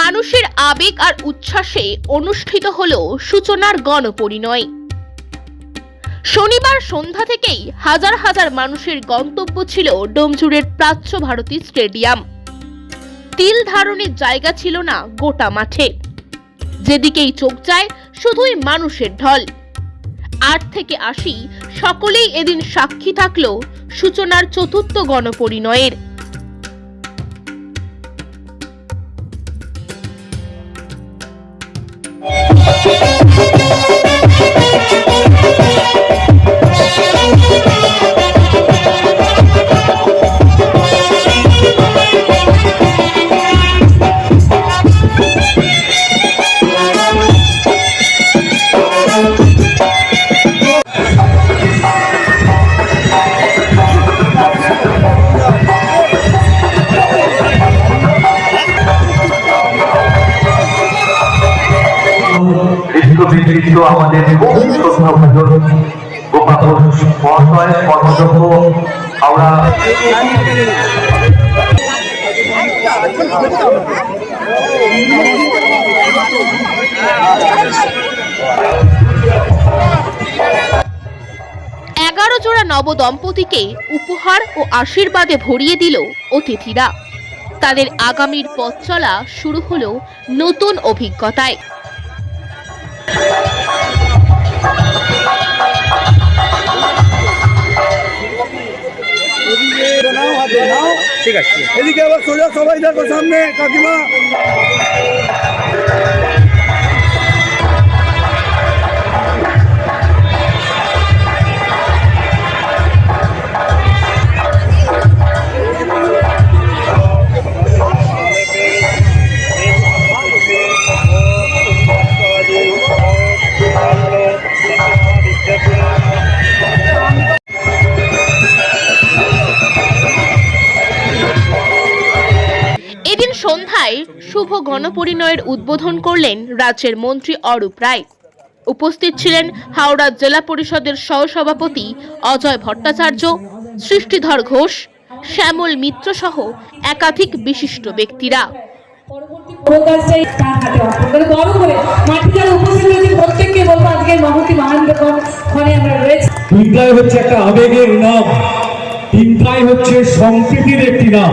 মানুষের আবেগ আর উচ্ছ্বাসে অনুষ্ঠিত হল সূচনার গণপরিণয়। শনিবার সন্ধ্যা থেকেই হাজার হাজার মানুষের গন্তব্য ছিল ডোমজুড়ের প্রাচ্য ভারতী স্টেডিয়াম। তিল ধারণের জায়গা ছিল না গোটা মাঠে। যেদিকেই চোখ যায়, শুধুই মানুষের ঢল। আট থেকে আশি, সকলেই এদিন সাক্ষী থাকল সূচনার চতুর্থ গণপরিণয়ের। আমাদের কর্মযোগ্য হাওড়া। এগারো জোড়া নবদম্পতিকে উপহার ও আশীর্বাদে ভরিয়ে দিল অতিথিরা। তাদের আগামীর পথ চলা শুরু হলো নতুন অভিজ্ঞতায়। ঠিক আছে। এদিকে আবার সোজা সবাই দেখো সামনে কাকিমা। সন্ধ্যায় শুভ গণপরিণয়ের উদ্বোধন করলেন রাজ্যের মন্ত্রী অরূপ রায়। উপস্থিত ছিলেন হাওড়া জেলা পরিষদের সহসভাপতি অজয় ভট্টাচার্য সৃষ্টিধর ঘোষ শ্যামল মিত্র সহ একাধিক বিশিষ্ট ব্যক্তিরা। হচ্ছে একটা আবেগের নাম তিনটাই হচ্ছে সম্প্রীতির একটি নাম।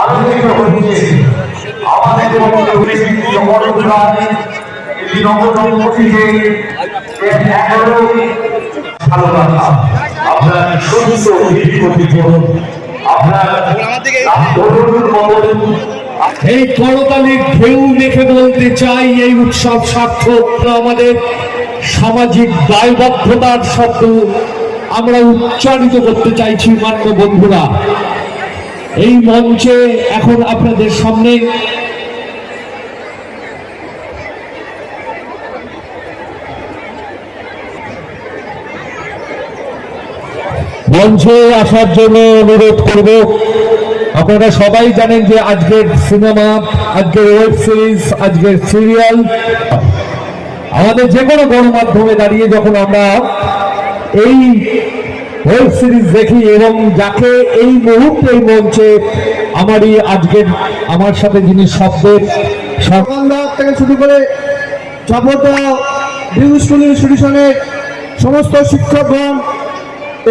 আলোচিত হচ্ছে এই নবদম্পতিকে করতালির ঢেউ দেখে বলতে চাই, এই উৎসব সার্থক আমাদের সামাজিক দায়বদ্ধতার শব্দ আমরা উচ্চারিত করতে চাইছি, মান্য বন্ধুরা এই মঞ্চে এখন আপনাদের সামনে মঞ্চে আসার জন্য অনুরোধ করব। আপনারা সবাই জানেন যে আজকের সিনেমা, আজকের ওয়েব সিরিজ, আজকের সিরিয়াল আমাদের যে কোনো গণমাধ্যমে দাঁড়িয়ে যখন আমরা এই ওয়েব সিরিজ দেখি এবং যাকে এই মুহূর্তে এই মঞ্চে আমারই আজকের আমার সাথে যিনি শব্দের সব থেকে শুরু করে ইনস্টিটিউশনের সমস্ত শিক্ষকগণ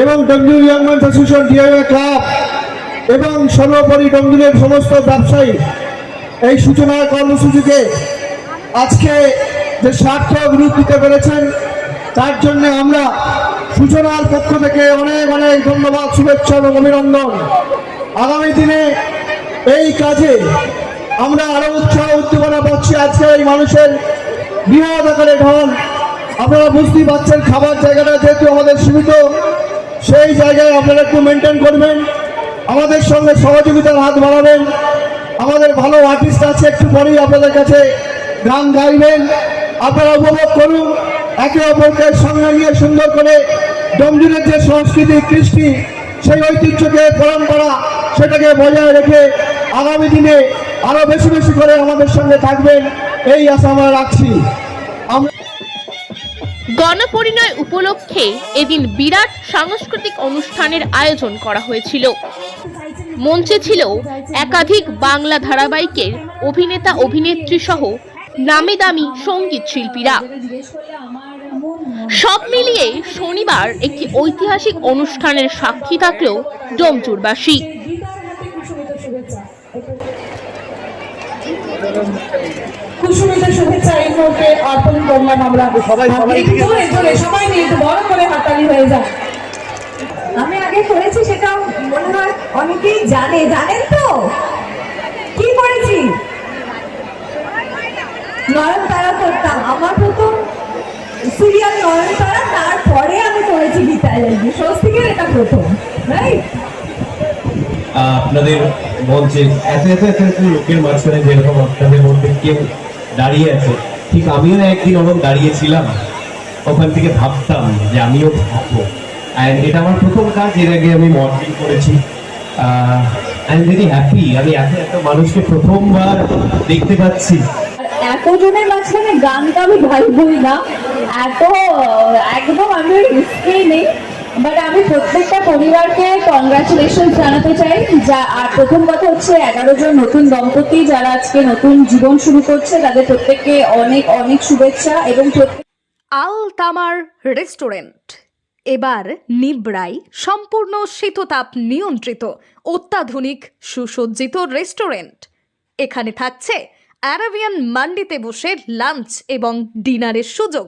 এবং ডঙ্গিল ইয়াংম্যান অ্যাসোসিয়েশন ডিআইএ ক্লাব এবং সর্বোপরি ডঙ্গিলের সমস্ত ব্যবসায়ী এই সূচনার কর্মসূচিকে আজকে যে স্বার্থ রূপ দিতে পেরেছেন, তার জন্য আমরা সূচনার পক্ষ থেকে অনেক অনেক ধন্যবাদ, শুভেচ্ছা এবং অভিনন্দন। আগামী দিনে এই কাজে আমরা আরও উৎসাহ উদ্দীপনা পাচ্ছি। আজকে এই মানুষের বৃহৎ আকারে ঢল। আপনারা বুঝতেই পারছেন, খাবার জায়গাটা যেহেতু আমাদের সীমিত, সেই জায়গায় আপনারা একটু মেনটেন করবেন। আমাদের সঙ্গে সহযোগিতার হাত বাড়াবেন। আমাদের ভালো আর্টিস্ট আছে, একটু পরেই আপনাদের কাছে গান গাইবেন। আপনারা উপভোগ করুন। একে অপরকে সঙ্গে নিয়ে সুন্দর করে ডমজুরের যে সংস্কৃতি, কৃষ্টি, সেই ঐতিহ্যকে পরম্পরা সেটাকে বজায় রেখে আগামী দিনে আরও বেশি বেশি করে আমাদের সঙ্গে থাকবেন, এই আশা আমরা রাখছি। গণপরিণয় উপলক্ষে এদিন বিরাট সাংস্কৃতিক অনুষ্ঠানের আয়োজন করা হয়েছিল। মঞ্চে ছিল একাধিক বাংলা ধারাবাহিকের অভিনেতা অভিনেত্রী সহ নামি দামি সংগীত শিল্পীরা। সব মিলিয়ে শনিবার একটি ঐতিহাসিক অনুষ্ঠানের সাক্ষী থাকলেও ডোমচুরবাসী কুসুমিত শুভেচ্ছা এই মুহূর্তে অর্পণ করলাম আমরা। সবাই সবাই জোরে জোরে সবাই নিয়ে একটু বড় করে হাতালি হয়ে যায় আমি আগে করেছি সেটা মনে হয় অনেকেই জানে। জানেন তো? কি করেছি? নয়নতারা করতাম আমার প্রথম সিরিয়াল নয়নতারা তারপরে আমি গীতায় লাগি স্বস্তিকের এটা প্রথম রাইট আপনাদের মঞ্চে এত এত এত লোকের মাঝখানে যেরকম আপনাদের মধ্যে কেউ দাঁড়িয়ে আছে ঠিক আমিও একদিন ওরকম দাঁড়িয়েছিলাম। ওখান থেকে ভাবতাম যে আমিও থাকব অ্যান্ড এটা আমার প্রথম কাজ এর আগে আমি মডেলিং করেছি। আই এম ভেরি হ্যাপি আমি এত এত মানুষকে প্রথমবার দেখতে পাচ্ছি। এতজনের মাঝখানে গানটা আমি ভাববই না এত, একদম আমি রিস্কেই নেই বাট আমি প্রত্যেকটা পরিবারকে কনগ্রাচুলেশন জানাতে চাই যা, আর প্রথম কথা হচ্ছে এগারো জন নতুন দম্পতি যারা আজকে নতুন জীবন শুরু করছে, তাদের প্রত্যেককে অনেক অনেক শুভেচ্ছা এবং আল তামার রেস্টুরেন্ট। এবার নিবড়াই সম্পূর্ণ শীততাপ নিয়ন্ত্রিত, অত্যাধুনিক, সুসজ্জিত রেস্টুরেন্ট। এখানে থাকছে অ্যারাবিয়ান মান্ডিতে বসে লাঞ্চ এবং ডিনারের সুযোগ।